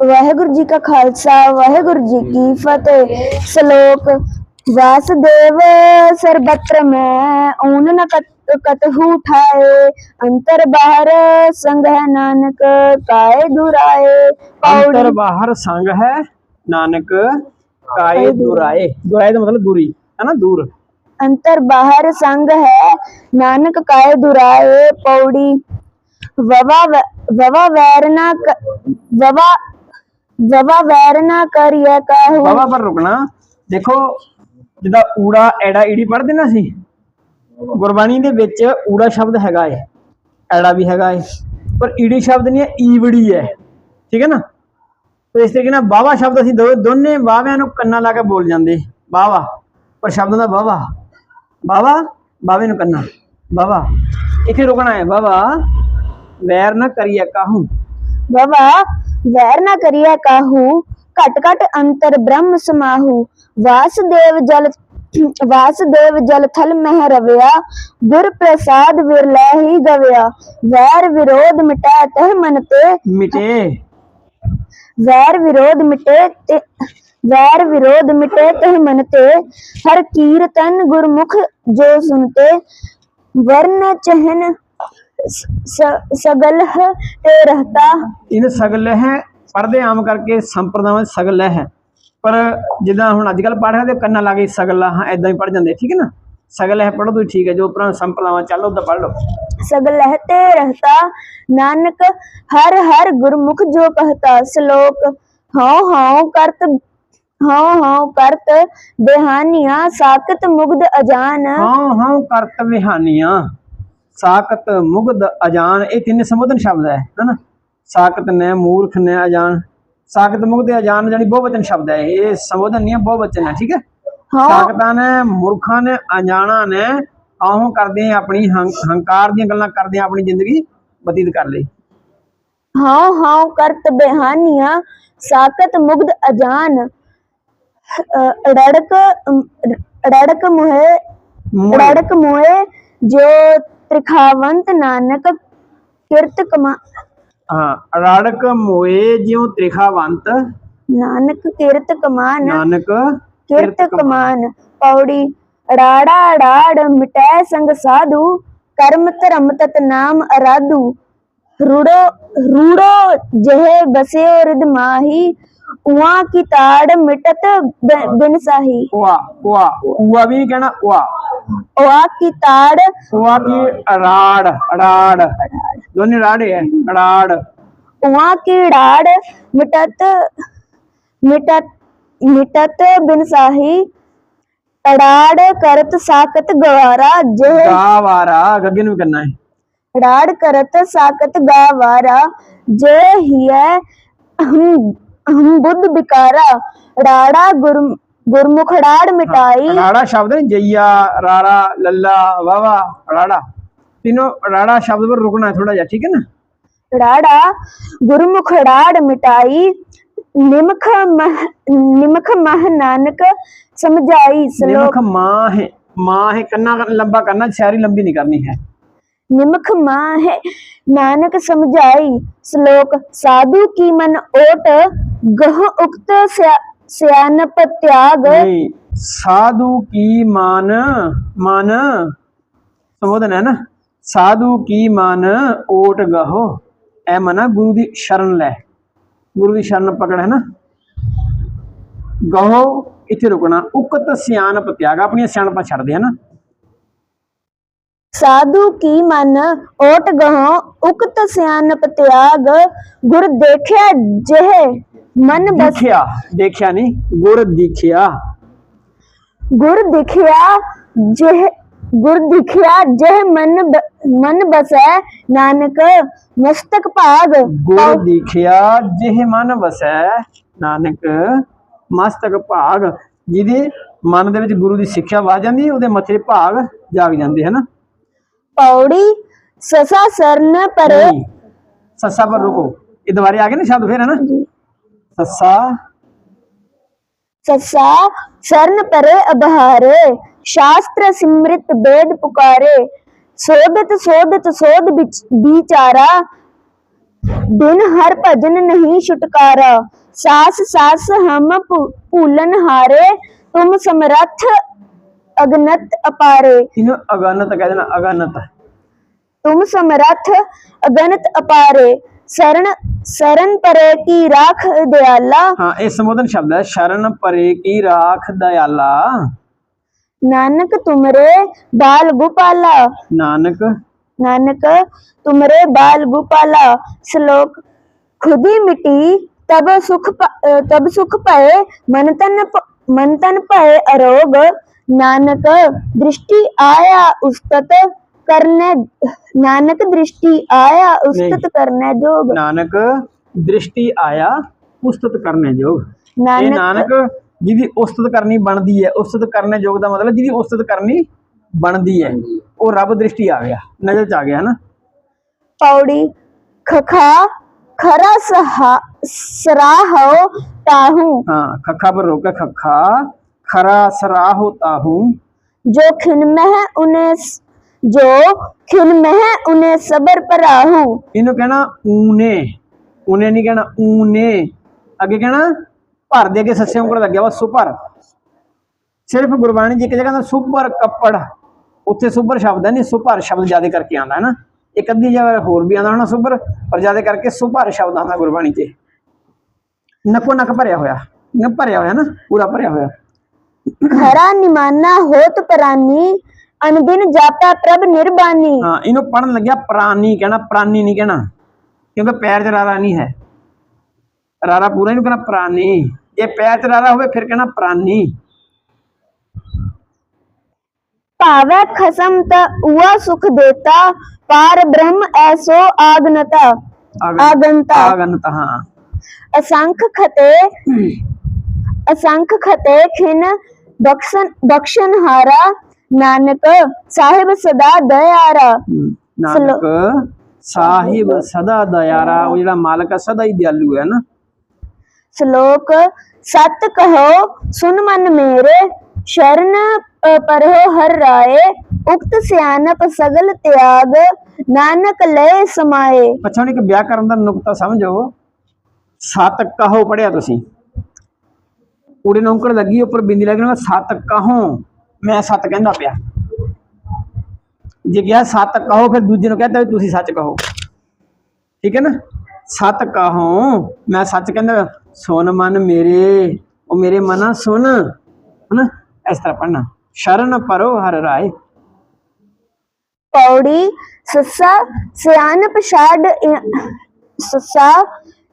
ਵਾਹਿਗੁਰੂ ਜੀ ਕਾ ਖਾਲਸਾ ਵਾਹਿਗੁਰੂ ਜੀ ਕੀ ਫਤਿਹ। ਸ਼ਲੋਕ ਵਾਸੁਦੇਵ ਸਰਬਤਰ ਮੈਂ ਓਨ ਨ ਕਤ ਕਤਹੂ ਠਾਏ ਅੰਤਰ ਬਾਹਰ ਸੰਗ ਹੈ ਨਾਨਕ ਕਾਏ ਦੁਰਾਏ। ਅੰਤਰ ਬਾਹਰ ਸੰਗ ਹੈ ਨਾਨਕ ਕਾਏ ਦੁਰਾਏ। ਦੁਰਾਏ ਦਾ ਮਤਲਬ ਦੂਰੀ ਹੈ ਨਾ? ਦੂਰ। ਅੰਤਰ ਬਾਹਰ ਸੰਗ ਹੈ ਨਾਨਕ ਕਾਏ ਦੁਰਾਏ। ਪੌੜੀ ਵਵਾ ਵ- ਵਵਾ ਵੈਰ ਨਾ ਕ- ਵਵਾ ਵਵਾ ਵੈਰ ਨਾ ਕਰਿਆ ਕਾਹੂ। ਬਾਬਾ ਪਰ ਰੁਕਣਾ। ਦੇਖੋ ਜਿੱਦਾਂ ਊੜਾ ਐੜਾ ਈੜੀ ਪੜ੍ਹਦੇ ਨਾ ਸੀ ਗੁਰਬਾਣੀ ਦੇ ਵਿੱਚ ਊੜਾ ਸ਼ਬਦ ਹੈਗਾ ਏ ਐੜਾ ਵੀ ਹੈਗਾ ਏ ਪਰ ਈੜੀ ਸ਼ਬਦ ਨਹੀਂ ਹੈ ਈਵੜੀ ਹੈ। ਠੀਕ ਹੈ ਨਾ? ਤੇ ਇਸ ਤਰੀਕੇ ਨਾਲ ਬਾਵਾ ਸ਼ਬਦ ਅਸੀਂ ਦੋ ਦੋਨੇ ਬਾਵਿਆਂ ਨੂੰ ਕੰਨਾਂ ਲਾ ਕੇ ਬੋਲ ਜਾਂਦੇ। ਬਾਵਾ ਪਰ ਸ਼ਬਦਾਂ ਦਾ ਬਾਵਾ ਬਾਵਾ ਬਾਵੇ ਨੂੰ ਕੰਨਾ। ਬਾਵਾ ਇੱਥੇ ਰੁਕਣਾ ਹੈ। ਬਾਵਾ ਵੈਰ ਨਾ ਕਰੀਏ ਕਾਹੂ। ਵਵਾ ਵੈਰ ਨਾ ਕਰਿਆ ਕਾਹੂ ਘਟ ਘਟ ਅੰਤਰ ਬ੍ਰਹਮ ਸਮਾਹੂ। ਵਾਸੁਦੇਵ ਜਲ ਵਾਸੁਦੇਵ ਜਲ ਥਲ ਮਹਿ ਰਵਿਆ ਗੁਰ ਪ੍ਰਸਾਦ ਵਿਰਲੇ ਹੀ ਗਵਿਆ। ਵੈਰ ਵਿਰੋਧ ਮਿਟਾ ਤਹ ਮਨ ਤੇ। ਮਿਟੇ। ਵੈਰ ਵਿਰੋਧ ਮਿਟੇ ਤੇ ਵੈਰ ਵਿਰੋਧ ਮਿਟੇ ਤਹ ਮਨ ਤੇ। ਹਰ ਕੀਰਤਨ ਗੁਰਮੁਖ ਜੋ ਸੁਨਤੇ ਵਰਨ ਚਹਨ ਸ- ਸ- ਸਗਲ ਹੈ ਤੇ ਰਹਤਾ ਇਹਨ ਸਗਲ ਹੈ ਪੜਦੇ ਆਮ ਕਰਕੇ ਸੰਪਰਦਾਵਾਂ 'ਚ ਸਗਲ ਹੈ ਪਰ ਜਿੱਦਾਂ ਹੁਣ ਅੱਜ ਕੱਲ ਪੜ੍ਹਿਆ ਤੇ ਕੰਨਾਂ ਲਾ ਕੇ ਸਗਲ ਹਾਂ ਐਦਾਂ ਹੀ ਪੜ ਜਾਂਦੇ ਠੀਕ ਹੈ ਨਾ ਸਗਲ ਹੈ ਪੜੋ ਤੁਸੀਂ ਠੀਕ ਹੈ ਜੋ ਪੁਰਾਣਾ ਸੰਪਰਦਾਵਾਂ ਚੱਲ ਉਹਦਾ ਪੜ ਲਓ सगल रहते रहता नानक हर हर गुरमुख जो कहता श्लोक हाँ हाँ करत हाँ हाँ करत बेहानिया साकत मुग्ध अजान ਹਾਂ ਹਾਂ ਕਰਤ ਵਿਹਾਨੀਆਂ ਸਾਕਤ ਮੁਗਦ ਅਜਾਨ ਇਹ ਤਿੰਨ ਸੰਬੋਧਨ ਸ਼ਬਦ ਹੈ ਹਨਾ ਸਾਕਤ ਨੇ ਮੂਰਖ ਨੇ ਅਜਾਨ ਸਾਕਤ ਮੁਗਦ ਅਜਾਨ ਜਾਨੀ ਬਹੁਵਚਨ ਸ਼ਬਦ ਹੈ ਇਹ ਸੰਬੋਧਨ ਨਹੀਂ ਬਹੁਵਚਨ ਹੈ ਠੀਕ ਹੈ? ਸਾਕਤਾਂ ਨੇ ਮੂਰਖਾਂ ਨੇ ਅਜਾਣਾ ਨੇ ਆਹੋਂ ਕਰਦੇ ਆ ਆਪਣੀ ਹੰਕਾਰ ਦੀਆਂ ਗੱਲਾਂ ਕਰਦੇ ਆ ਆਪਣੀ ਜ਼ਿੰਦਗੀ ਬਤੀਤ ਕਰ ਲਈ। ਹਾਂ ਹਾਂ ਕਰਤ ਬਹਾਨੀਆਂ ਸਾਕਤ ਮੁਗਦ ਅਜਾਨ ਅੜੜਕ ਅੜੜਕ ਮੋਹੇ। ਅੜੜਕ ਮੋਹੇ ਜੋ ਤ੍ਰਿਖਾਵੰਤ ਨਾਨਕ ਕਿਰਤ ਕਮਾ ਹਾਂ ਰੜਕ ਮੋਏ ਜਿਉ ਤ੍ਰਿਖਾਵੰਤ। ਨਾਨਕ ਕਿਰਤ ਕਮਾਨ ਨਾਨਕ ਕਿਰਤ ਕਮਾਨ। ਪੌੜੀ ਰਾੜਾ ਰਾੜ ਮਿਟੈ ਸੰਗ ਸਾਧੂ। ਕਰਮ ਧਰਮ ਤਤ ਨਾਮ ਅਰਾਧੂ। ਰੂੜੋ ਰੂੜੋ ਜਹ ਬਸੇ ਰਿਦ ਮਾਹੀ। ਉਆ ਕੀ ਤਾੜ ਮਿਟਤ ਬਿਨ ਸਾਹੀ। ਉਆ ਉਆ ਉਆ ਵੀ ਕਹਿਣਾ ਵਾ उहाँ की ताड़ ਵਾ ਕੀ ਰਾੜ ਰਾੜ ਦੋਨੇ ਰਾੜੇ ਹੈ ਰਾੜ उहाँ की राड़ मिटत मिटत मिटत बिन साही राड़ करत साकत गवारा जह ਗਾ ਵਾਰਾ ਗੱਗੇ ਨੂੰ ਵੀ ਕਰਨਾ ਹੈ राड करत साकत गावारा जय हिय हम हम बुद्ध बिकारा राड़ा गुर गुरमुख अड़ाड़ मिटाई अड़ाड़ा शब्द है जैया राड़ा लल्ला वावा अड़ाड़ा तीनों अड़ाड़ा शब्द पर रुकना है थोड़ा जा ठीक है ना अड़ाड़ा गुरमुख अड़ाड़ मिटाई निमख निमख मह नानक समझाई निमख माँ है माँ है कन्ना लंबा करना सारी लंबी नहीं करनी है निमख माँ है नानक समझाई श्लोक साधु की मन ओट गह उक्त ਸਿਆਨ ਤਿਆਗ ਨਹੀਂ ਸਾਧੂ ਕੀ ਮਾਨ ਮਨ? ਸੰਬੋਧਨ ਹੈ ਨਾ? ਸਾਧੂ ਕੀ ਮਨ ਓਟ ਗਹੋ? ਐ ਮਨਾ ਗੁਰੂ ਦੀ ਸ਼ਰਨ ਲੈ। ਗੁਰੂ ਦੀ ਸ਼ਰਨ ਪਕੜ ਹੈ ਨਾ? ਗਹੋ ਇੱਥੇ ਰੁਕਣਾ। ਉਕਤ ਸਿਆਣਪ ਤਿਆਗ ਆਪਣੀਆਂ ਸਿਆਣਪਾਂ ਛੱਡਦੇ ਹੈ ਨਾ। ਸਾਧੂ ਕੀ ਮਨ ਓਟ ਗਹੋ? ਉਕਤ ਸਿਆਨ ਪਤਿਆਗ। ਗੁਰ ਦੇਖਿਆ ਜਿਹੇ। ਮਨ ਦੇਖਿਆ ਦੇਖਿਆ ਨਹੀਂ ਗੁਰ ਦਿਖਿਆ। ਗੁਰ ਦਿਖਿਆ ਜਿਹ ਗੁਰ ਦਿਖਿਆ ਜਿਹ ਮਨ ਮਨ ਬਸੈ ਨਾਨਕ ਮਸਤਕ ਭਾਗ। ਗੁਰ ਪਉ- ਜਿਹ ਮਨ ਵਸੈ ਨਾਨਕ ਮਸਤਕ ਭਾਗ। ਜਿਹਦੇ ਮਨ ਦੇ ਵਿੱਚ ਗੁਰੂ ਦੀ ਸਿੱਖਿਆ ਵਸ ਜਾਂਦੀ ਹੈ ਉਹਦੇ ਮੱਥੇ ਭਾਗ ਜਾਗ ਜਾਂਦੇ ਹਨ? ਪੌੜੀ ਸਸਾ ਸਰਨ ਪਰੇ ਨਹੀਂ, ਪਰ ਰੁਕੋ। ਇਹ ਦੁਬਾਰੇ ਆ ਗਏ ਨਾ ਸ਼ਬਦ ਫਿਰ ਹੈ ससा ससा शरण परे अबहारे शास्त्र सिमृत वेद पुकारे सोधत सोधत शोध बिचारा बिन हर भजन नहीं छुटकारा सास सास हम भूलन हारे तुम समरथ अगनत अपारे। इन्हें अगनत कह देना अगनत। तुम समरथ अगनत अपारे। शरण शरण परे की राख दयाला। हाँ ये संबोधन शब्द है शरण परे की राख दयाला। नानक तुमरे बाल गोपाला। नानक? नानक तुमरे बाल गोपाला। श्लोक खुदी मिटी तब सुख तब सुख पाए मन तन मन तन पाए अरोग। नानक दृष्टि आया उस्तत ਕਰਨੇ ਨਾਨਕ ਦ੍ਰਿਸ਼ਟੀ ਆਇਆ ਉਸਤਤ ਕਰਨੇ ਜੋਗ। ਨਾਨਕ ਦ੍ਰਿਸ਼ਟੀ ਆਇਆ ਉਸਤਤ ਕਰਨੇ ਜੋਗ। ਇਹ ਨਾਨਕ ਜਿਹਦੀ ਉਸਤਤ ਕਰਨੀ ਬਣਦੀ ਹੈ ਉਸਤਤ ਕਰਨੇ ਜੋਗ ਦਾ ਮਤਲਬ ਜਿਹਦੀ ਉਸਤਤ ਕਰਨੀ ਬਣਦੀ ਹੈ। ਉਹ ਰੱਬ ਦ੍ਰਿਸ਼ਟੀ ਆ ਗਿਆ ਨਜ਼ਰ ਚ ਆ ਗਿਆ ਹਨਾ? ਪੌੜੀ ਖਖਾ ਖਰਾ ਸਹਾ ਸਰਾਹੋ ਤਾਹੂ। ਹਾਂ ਖਖਾ ਪਰ ਰੋਕਾ ਖਖਾ ਖਰਾ ਸਰਾਹੋ ਤਾਹੂ। ਜੋ ਖਿਨ ਮਹਿ ਉਨੇ जो खिन में है उन्हें सबर पर आहू ਇਹਨੂੰ ਕਹਿਣਾ ਊਨੇ ਊਨੇ ਨਹੀਂ ਕਹਿਣਾ ਊਨੇ ਅੱਗੇ ਕਹਿਣਾ ਭਰ ਦੇ ਅੱਗੇ ਸੱਸੇ ਉਂਗਲ ਲੱਗਿਆ ਵਾ ਸੁਪਰ ਸਿਰਫ ਗੁਰਬਾਣੀ ਜੀ ਇੱਕ ਜਗ੍ਹਾ ਦਾ ਸੁਪਰ ਕੱਪੜ ਉੱਥੇ ਸੁਪਰ ਸ਼ਬਦ ਹੈ ਨਹੀਂ ਸੁਪਰ ਸ਼ਬਦ ਜ਼ਿਆਦਾ ਕਰਕੇ ਆਉਂਦਾ ਹੈ ਨਾ ਇੱਕ ਅੱਧੀ ਜਗ੍ਹਾ ਹੋਰ ਵੀ ਆਉਂਦਾ ਹੋਣਾ ਸੁਪਰ ਪਰ ਜ਼ਿਆਦਾ ਕਰਕੇ ਸੁਪਰ ਸ਼ਬਦ ਆਉਂਦਾ ਗੁਰਬਾਣੀ 'ਚ ਨਕੋ ਨਕ ਭਰਿਆ ਹੋਇਆ ਨਾ ਭਰਿਆ ਹੋਇਆ ਨਾ ਪੂਰਾ ਭਰਿਆ ਹੋਇਆ खरा निमाना होत परानी ਅਨਦਿਨ ਜਾਪਾ ਪ੍ਰਭ ਨਿਰਬਾਨੀ। ਹਾਂ ਇਹਨੂੰ ਪੜਨ ਲੱਗਿਆ ਪ੍ਰਾਨੀ ਕਹਿਣਾ ਪ੍ਰਾਨੀ ਨਹੀਂ ਕਹਿਣਾ। ਕਿਉਂਕਿ ਪੈਰ 'ਚ ਰਾਰਾ ਨਹੀਂ ਹੈ। ਰਾਰਾ ਪੂਰਾ ਇਹਨੂੰ ਕਹਿਣਾ ਪ੍ਰਾਨੀ। ਜੇ ਪੈਰ 'ਚ ਰਾਰਾ ਹੋਵੇ ਫਿਰ ਕਹਿਣਾ ਪ੍ਰਾਨੀ। ਭਾਵੈ ਖਸਮ ਤ ਉਆ ਸੁਖ ਦੇਤਾ ਪਾਰ ਬ੍ਰਹਮ ਐਸੋ ਆਗਨਤਾ। ਆਗਨਤਾ। ਆਗਨਤਾ ਹਾਂ। ਅਸੰਖ ਖਤੇ ਅਸੰਖ ਖਤੇ ਖਿਨ ਦਕਸ਼ਨ ਦਕਸ਼ਨ ਹਾਰਾ ਨਾਨਕ ਸਾਹਿਬ ਸਦਾ ਦਇਆਰਾ। ਨਾਨਕ ਸਾਹਿਬ ਸਦਾ ਦਇਆਰਾ ਉਹ ਜਿਹੜਾ ਮਾਲਕ ਹੈ ਸਦਾ ਹੀ ਦਿਆਲੂ ਹੈ ਨਾ। ਸ਼ਲੋਕ ਸਤ ਕਹੋ ਸੁਨ ਮਨ ਮੇਰੇ ਸ਼ਰਨ ਪਰਹੋ ਹਰ ਰਾਏ ਉਕਤ ਸਿਆਨਪ ਸਗਲ ਤਿਆਗ ਨਾਨਕ ਲੈ ਸਮਾਏ। ਅੱਛਾ ਹੁਣ ਇੱਕ ਵਿਆਕਰਨ ਦਾ ਨੁਕਤਾ ਸਮਝੋ। ਸਤ ਕਹੋ ਪੜਿਆ ਤੁਸੀਂ। ਉੜੇ ਨੌਕਰ ਲੱਗੀ ਉੱਪਰ ਬਿੰਦੀ ਲੱਗੀ ਸਤ ਕਹੋ। ਮੈਂ ਸੱਤ ਕਹਿੰਦਾ ਪਿਆ। ਜੇ ਕਿਹਾ ਸੱਤ ਕਹੋ, ਫਿਰ ਦੂਜੇ ਨੂੰ ਕਹਿੰਦਾ ਤੁਸੀਂ ਸੱਚ ਕਹੋ। ਠੀਕ ਹੈ ਨਾ? ਸੱਤ ਕਹੋ, ਮੈਂ ਸੱਚ ਕਹਿੰਦਾ, ਸੁਣ ਮਨ ਮੇਰੇ, ਉਹ ਮੇਰੇ ਮਨਾ ਸੁਣ। ਹਨਾ? ਇਸ ਤਰ੍ਹਾਂ ਪੜਨਾ ਸ਼ਰਨ ਪਰੋ ਹਰ ਰਾਏ। ਪੌੜੀ, ਸੱਸਾ ਸਿਆਨਪ ਛਾੜ ਸੱਸਾ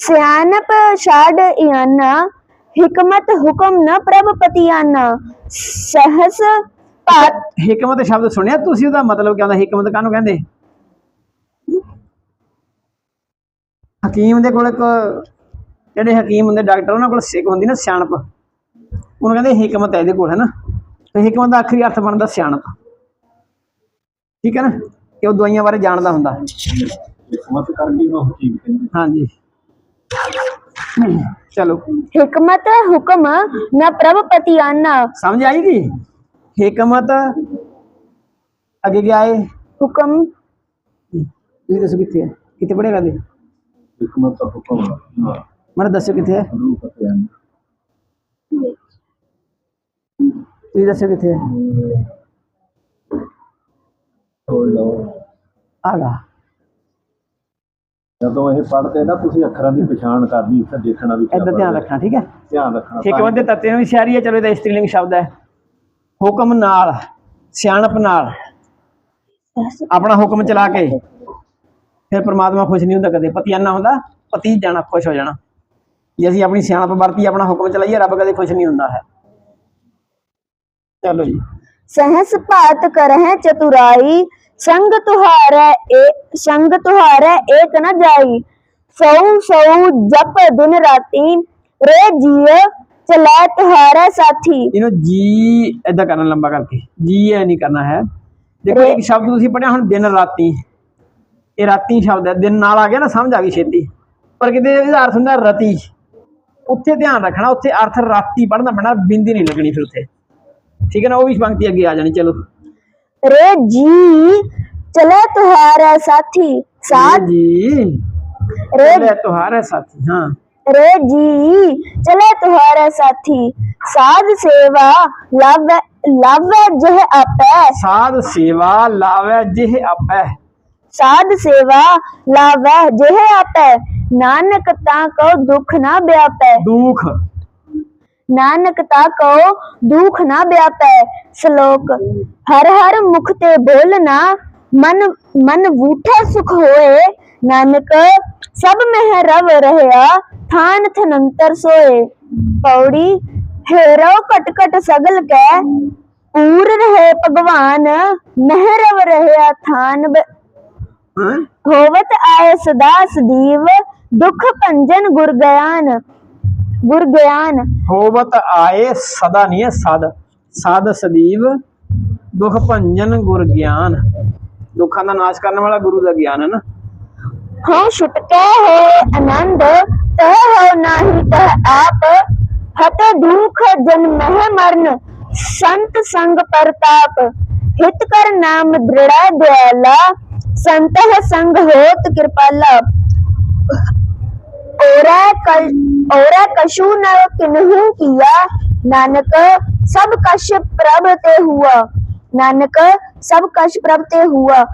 ਸਿਆਨਪ ਛਾੜ ਇਆਨਾ। ਹਿਕਮਤ ਹੁਕਮ ਨ ਪ੍ਰਭਪਤਿਆਨਾ ਸਹਸ ਭਾਤ ਹਿਕਮਤ ਸ਼ਬਦ ਸੁਣਿਆ ਤੁਸੀਂ ਉਹਦਾ ਮਤਲਬ ਕੀ ਹੁੰਦਾ? ਹਿਕਮਤ ਕਾਹਨੂੰ ਕਹਿੰਦੇ? ਹਕੀਮ ਦੇ ਕੋਲ ਇੱਕ ਜਿਹੜੇ ਹਕੀਮ ਹੁੰਦੇ ਡਾਕਟਰ ਉਹਨਾਂ ਕੋਲ ਸਿੱਖ ਹੁੰਦੀ ਨਾ ਸਿਆਣਪ। ਉਹਨੂੰ ਕਹਿੰਦੇ ਹਿਕਮਤ ਹੈ ਇਹਦੇ ਕੋਲ ਹੈ ਨਾ ਤੇ ਹਿਕਮਤ ਦਾ ਆਖਰੀ ਅਰਥ ਬਣਦਾ ਸਿਆਣਪ। ਠੀਕ ਹੈ ਨਾ? ਕਿ ਉਹ ਦਵਾਈਆਂ ਬਾਰੇ ਜਾਣਦਾ ਹੁੰਦਾ। ਹਿਕਮਤ ਕਰਕੇ ਉਹ ਹਕੀਮ ਹਾਂਜੀ। ਚਲੋ हिकमत हुक्म न प्रभ पतियाना ਸਮਝ ਆਈ ਜੀ ਹਿਕਮਤ ਅੱਗੇ ਕੀ ਆਏ हुक्म ਤੁਸੀਂ ਦੱਸੋ ਕਿੱਥੇ ਹੈ ਕਿੱਥੇ ਪੜੇਗਾ ਦੇ ਹਕਮਤ ਦਾ ਹੁਕਮ ਹਾਂ ਮੈਨੂੰ ਦੱਸੋ ਕਿੱਥੇ ਹੈ ਰੂਪ ਅਤੇ ਅੰਨ ਤੁਸੀਂ ਦੱਸੋ ਕਿੱਥੇ ਹੈ ਤੋੜ ਲਓ ਆਗਾ ਜਦੋਂ ਇਹ ਪੜ੍ਹਦੇ ਨਾ ਤੁਸੀਂ ਅੱਖਰਾਂ ਦੀ ਪਛਾਣ ਕਰਨੀ ਫਿਰ ਦੇਖਣਾ ਵੀ ਕਿਆ ਇੱਧਰ ਧਿਆਨ ਪੜ੍ਹਦੇ। ਰੱਖਣਾ ਠੀਕ ਹੈ? ਧਿਆਨ ਰੱਖਣਾ ਹਿਕਮਤ ਦੇ ਤੱਤੇ ਨੂੰ ਵੀ ਸਿਆਰੀ ਹੈ ਚਲੋ ਇਹਦਾ ਇਸਤਰੀਲਿੰਗ ਸ਼ਬਦ ਹੈ। ਹੁਕਮ ਨਾਲ ਸਿਆਣਪ ਨਾਲ। ਆਪਣਾ ਹੁਕਮ ਚਲਾ ਕੇ। ਫਿਰ ਪ੍ਰਮਾਤਮਾ ਖੁਸ਼ ਨਹੀਂ ਹੁੰਦਾ ਕਦੇ। ਪਤੀਆਨਾ ਹੁੰਦਾ ਪਤੀ ਜਾਣਾ ਖੁਸ਼ ਹੋ ਜਾਣਾ। ਜੇ ਅਸੀਂ ਆਪਣੀ ਸਿਆਣਪ ਵਰਤੀ ਆਪਣਾ ਹੁਕਮ ਚਲਾਈਏ ਰੱਬ ਕਦੇ ਖੁਸ਼ ਨਹੀਂ ਹੁੰਦਾ ਹੈ। ਚਲੋ ਜੀ। ਸਹਸ ਭਾਤ ਕਰਹਿ ਚਤੁਰਾਈ ਸੰਗ ਤੁਹਾਰੈ ਏ ਸੰਗ ਤੁਹਾਰੈ ਏਕ ਨ ਜਾਈ। ਸਉ ਸਉ ਜਪ ਦਿਨ ਰਾਤੀ ਰੇ ਜੀਏ ਚਲੈ ਤੁਹਾਰੈ ਸਾਥੀ। ਇਹਨੂੰ ਜੀ ਐਦਾਂ ਕਰਨਾ ਲੰਬਾ ਕਰਕੇ। ਜੀ ਐ ਨਹੀਂ ਕਰਨਾ ਹੈ। ਦੇਖੋ ਇੱਕ ਸ਼ਬਦ ਤੁਸੀਂ ਪੜਿਆ ਹੁਣ ਦਿਨ ਰਾਤੀ। ਇਹ ਰਾਤੀ ਸ਼ਬਦ ਹੈ। ਦਿਨ ਨਾਲ ਆ ਗਿਆ ਨਾ ਸਮਝ ਆ ਗਈ ਛੇਤੀ। ਪਰ ਕਿਤੇ ਇਹਦਾ ਅਰਥ ਹੁੰਦਾ ਰਤੀ। ਉੱਥੇ ਧਿਆਨ ਰੱਖਣਾ ਉੱਥੇ ਅਰਥ ਰਾਤੀ ਪੜਨਾ ਪੈਣਾ ਬਿੰਦੀ ਨਹੀਂ ਲੱਗਣੀ ਫਿਰ ਉੱਥੇ। ठीक है ना वो भी पंक्ति अगे आ जानी चलो। रे जी चले तुहारा साथी साथ। जी। रे तुहारा साथी हाँ। रे जी चले तुहारा साथी साध सेवा लाव लावे जह आपै। साध सेवा लावे जह आपै। साध सेवा लावे जह आपै। नानक ता को दुख ना ब्यापै। दुख। ਨਾਨਕ ਤਾ ਕੋ ਦੁਖ ਨਾ ਵਿਆਪੈ ਸ਼ਲੋਕ। ਹਰ ਹਰ ਮੁਖ ਤੇ ਬੋਲਣਾ ਮਨ ਮਨ ਵੂਠਾ ਸੁਖ ਹੋਏ। ਨਾਨਕ ਸਭ ਮਹਿ ਰਵ ਰਹਿਆ ਥਾਨ ਥਨੰਤਰ ਸੋਏ। ਪੌੜੀ ਹੇਰੋ ਕਟ ਕਟ ਸਗਲ ਕੈ। ਪੂਰ ਰਹੇ ਭਗਵਾਨ ਮਹਿ ਰਵ ਰਹਿਆ ਥਾਨ? ਹੋਵਤ ਆਏ ਸਦਾ ਸਦੀਵ ਦੁਖ ਭੰਜਨ ਗੁਰ ਗਿਆਨ। ਗੁਰ ਗਿਆਨ होवत आए सदा नहीं है सद सद सदीव दुख भंजन गुर ज्ञान ਦੁੱਖਾਂ ਦਾ ਨਾਸ਼ ਕਰਨ ਵਾਲਾ ਗੁਰੂ ਦਾ ਗਿਆਨ ਹੈ ਨਾ हो छुटके है आनंद तह हो नाही तह आप हत दुख जन्म है मरण संत संग परताप हित कर नाम दृढ़ दयाला संत है संग होत कृपाला ओरा कल कशु न किया। नानक, सब कश प्रभ ते हुआ। नानक, सब कश प्रभ ते हुआ।